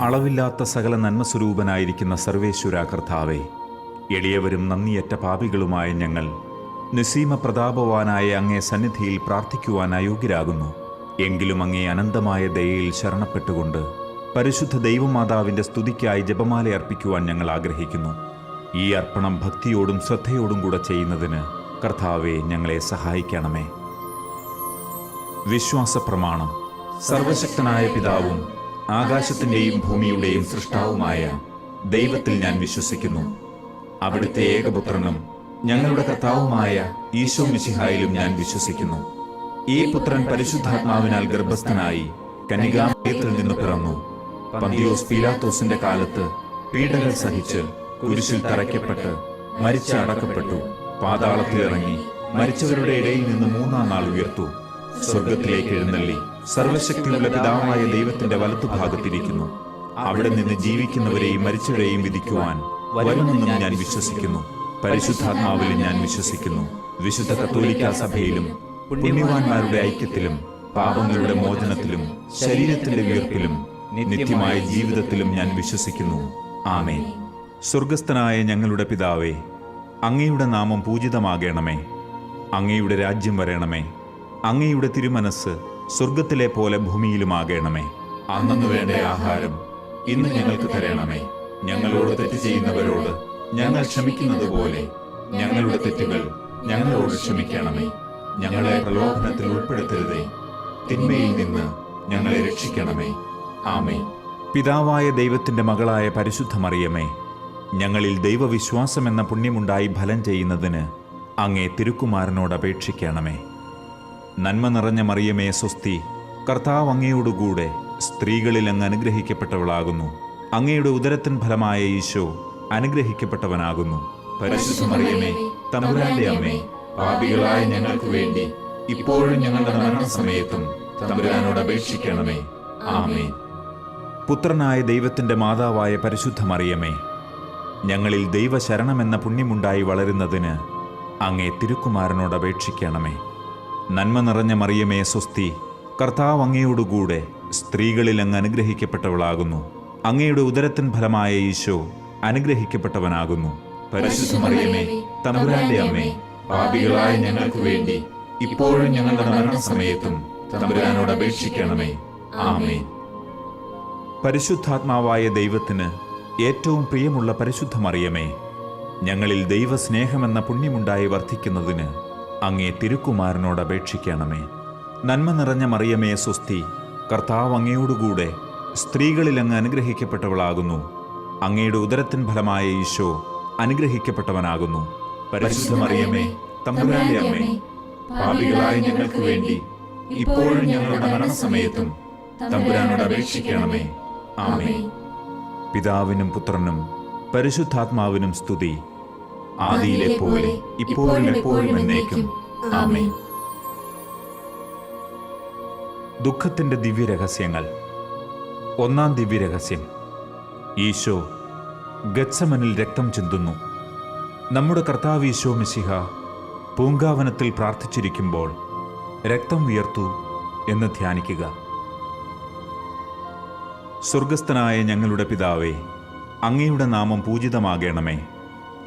അളവില്ലാത്ത സകല നന്മ സ്വരൂപനായിരിക്കുന്ന സർവേശ്വര കർത്താവെ എളിയവരും നന്ദിയറ്റ പാപികളുമായ ഞങ്ങൾ നിസീമ പ്രതാപവാനായ അങ്ങേ സന്നിധിയിൽ പ്രാർത്ഥിക്കുവാൻ അയോഗ്യരാകുന്നു. എങ്കിലും അങ്ങേ അനന്തമായ ദയയിൽ ശരണപ്പെട്ടുകൊണ്ട് പരിശുദ്ധ ദൈവമാതാവിന്റെ സ്തുതിക്കായി ജപമാല അർപ്പിക്കുവാൻ ഞങ്ങൾ ആഗ്രഹിക്കുന്നു. ഈ അർപ്പണം ഭക്തിയോടും ശ്രദ്ധയോടും കൂടെ ചെയ്യുന്നതിന് കർത്താവെ ഞങ്ങളെ സഹായിക്കണമേ. വിശ്വാസ പ്രമാണം സർവശക്തനായ പിതാവും ആകാശത്തിന്റെയും ഭൂമിയുടെയും സൃഷ്ടാവുമായ ദൈവത്തിൽ ഞാൻ വിശ്വസിക്കുന്നു. അവിടുത്തെ ഏകപുത്രനും ഞങ്ങളുടെ കർത്താവുമായ ഈശോ മിശിഹായിലും ഞാൻ വിശ്വസിക്കുന്നു. ഈ പുത്രൻ പരിശുദ്ധാത്മാവിനാൽ ഗർഭസ്ഥനായി കനികാമയത്തിൽ നിന്ന് പിറന്നു. പന്തിയോസ് പീലാത്തോസിന്റെ കാലത്ത് പീഡകൾ സഹിച്ച് കുരിശിൽ തറയ്ക്കപ്പെട്ട് മരിച്ച് അടക്കപ്പെട്ടു പാതാളത്തിൽ ഇറങ്ങി മരിച്ചവരുടെ ഇടയിൽ നിന്ന് മൂന്നാം നാൾ ഉയർത്തു. സ്വർഗത്തിലേക്ക് എഴുന്നള്ളി. സർവശക്തിയുള്ള പിതാവായ ദൈവത്തിന്റെ വലത്തുഭാഗത്തിരിക്കുന്നു അവിടെ നിന്ന് ജീവിക്കുന്നവരെയും മരിച്ചവരെയും വിധിക്കുവാൻ വരുമെന്നും ഞാൻ വിശ്വസിക്കുന്നു. പരിശുദ്ധാത്മാവിലും ഞാൻ വിശ്വസിക്കുന്നു. വിശുദ്ധ കത്തോലിക്ക സഭയിലും പുണ്യവാന്മാരുടെ ഐക്യത്തിലും പാപങ്ങളുടെ മോചനത്തിലും ശരീരത്തിന്റെ വീർപ്പിലും നിത്യമായ ജീവിതത്തിലും ഞാൻ വിശ്വസിക്കുന്നു. ആമേ സ്വർഗസ്ഥനായ ഞങ്ങളുടെ പിതാവേ അങ്ങയുടെ നാമം പൂജിതമാകണമേ. അങ്ങയുടെ രാജ്യം വരണമേ. അങ്ങയുടെ തിരുമനസ് സ്വർഗത്തിലെ പോലെ ഭൂമിയിലുമാകണമേ. അന്നു വേണ്ട ആഹാരം. ഇന്ന് ഞങ്ങൾക്ക് തരണമേ. ഞങ്ങളോട് തെറ്റ് ചെയ്യുന്നവരോട് ഞങ്ങൾ ക്ഷമിക്കുന്നത് പോലെ ഞങ്ങളുടെ തെറ്റുകൾ ഞങ്ങളോട് ക്ഷമിക്കണമേ. ഞങ്ങളെ പ്രലോഭനത്തിൽ ഉൾപ്പെടുത്തരുതേ. തിന്മയിൽ നിന്ന് ഞങ്ങളെ രക്ഷിക്കണമേ. ആമേ പിതാവായ ദൈവത്തിന്റെ മകളായ പരിശുദ്ധ മറിയമേ ഞങ്ങളിൽ ദൈവവിശ്വാസം എന്ന പുണ്യമുണ്ടായി ഫലം ചെയ്യുന്നതിന് അങ്ങേ തിരുക്കുമാരനോട് അപേക്ഷിക്കണമേ. നന്മ നിറഞ്ഞ മറിയമേ സ്വസ്തി കർത്താവ് അങ്ങയോടുകൂടെ സ്ത്രീകളിൽ അങ്ങ് അനുഗ്രഹിക്കപ്പെട്ടവളാകുന്നു. അങ്ങയുടെ ഉദരത്തിൻ ഫലമായ ഈശോ അനുഗ്രഹിക്കപ്പെട്ടവനാകുന്നു. പരിശുദ്ധ മറിയമേ തമ്പുരാന്റെ അമ്മേ പാപികളായ ഞങ്ങൾക്ക് വേണ്ടി ഇപ്പോഴും ഞങ്ങളുടെ മരണസമയത്തും തമ്പുരാനോട് അപേക്ഷിക്കണമേ. ആമേ പുത്രനായ ദൈവത്തിന്റെ മാതാവായ പരിശുദ്ധ മറിയമേ ഞങ്ങളിൽ ദൈവശരണമെന്ന പുണ്യമുണ്ടായി വളരുന്നതിന് അങ്ങേ തിരുക്കുമാരനോട് അപേക്ഷിക്കണമേ. നന്മ നിറഞ്ഞ മറിയമേ സ്വസ്തി കർത്താവ് അങ്ങയോടുകൂടെ സ്ത്രീകളിൽ അങ്ങ് അനുഗ്രഹിക്കപ്പെട്ടവളാകുന്നു. അങ്ങയുടെ ഉദരത്തിൻ ഫലമായ ഈശോ അനുഗ്രഹിക്കപ്പെട്ടവനാകുന്നു. പരിശുദ്ധ മറിയമേ തമ്പുരാന്റെ അമ്മേ പാപികളായ ഞങ്ങൾക്ക് വേണ്ടി ഇപ്പോഴും ഞങ്ങളുടെ മരണസമയത്തും തമ്പുരാനോട് അപേക്ഷിക്കണമേ. ആമേ പരിശുദ്ധാത്മാവായ ദൈവത്തിന് ഏറ്റവും പ്രിയമുള്ള പരിശുദ്ധ മറിയമേ ഞങ്ങളിൽ ദൈവസ്നേഹമെന്ന പുണ്യമുണ്ടായി വർദ്ധിക്കുന്നതിന് അങ്ങേ തിരുക്കുമാരനോട് അപേക്ഷിക്കണമേ. നന്മ നിറഞ്ഞ മറിയമേ സ്വസ്തി കർത്താവ് അങ്ങയോടുകൂടെ സ്ത്രീകളിൽ അങ്ങ് അനുഗ്രഹിക്കപ്പെട്ടവളാകുന്നു. അങ്ങയുടെ ഉദരത്തിൻ ഫലമായ ഈശോ അനുഗ്രഹിക്കപ്പെട്ടവനാകുന്നു. പരിശുദ്ധ മറിയമേ ഞങ്ങൾക്ക് വേണ്ടി ഇപ്പോഴും ഞങ്ങളുടെ മരണസമയത്തും തമ്പുരാനോട് അപേക്ഷിക്കണമേ. ആമേ പിതാവിനും പുത്രനും പരിശുദ്ധാത്മാവിനും സ്തുതി. ആദിയിലെ പോലെ ഇപ്പോഴും എപ്പോഴും എന്നേക്കും. ആമേ ദുഃഖത്തിന്റെ ദിവ്യരഹസ്യങ്ങൾ. ഒന്നാം ദിവ്യരഹസ്യം. ഈശോ ഗത്സമനിൽ രക്തം ചിന്തുന്നു. നമ്മുടെ കർത്താവ് ഈശോ മിശിഹ പൂങ്കാവനത്തിൽ പ്രാർത്ഥിച്ചിരിക്കുമ്പോൾ രക്തം ഉയർത്തു എന്ന് ധ്യാനിക്കുക. സ്വർഗസ്ഥനായ ഞങ്ങളുടെ പിതാവേ അങ്ങയുടെ നാമം പൂജിതമാകണമേ.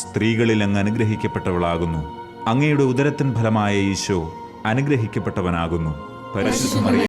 സ്ത്രീകളിൽ അങ്ങ് അനുഗ്രഹിക്കപ്പെട്ടവളാകുന്നു. അങ്ങയുടെ ഉദരത്തിൻ ഫലമായ ഈശോ അനുഗ്രഹിക്കപ്പെട്ടവനാകുന്നു. പരിശുദ്ധ മറിയമേ.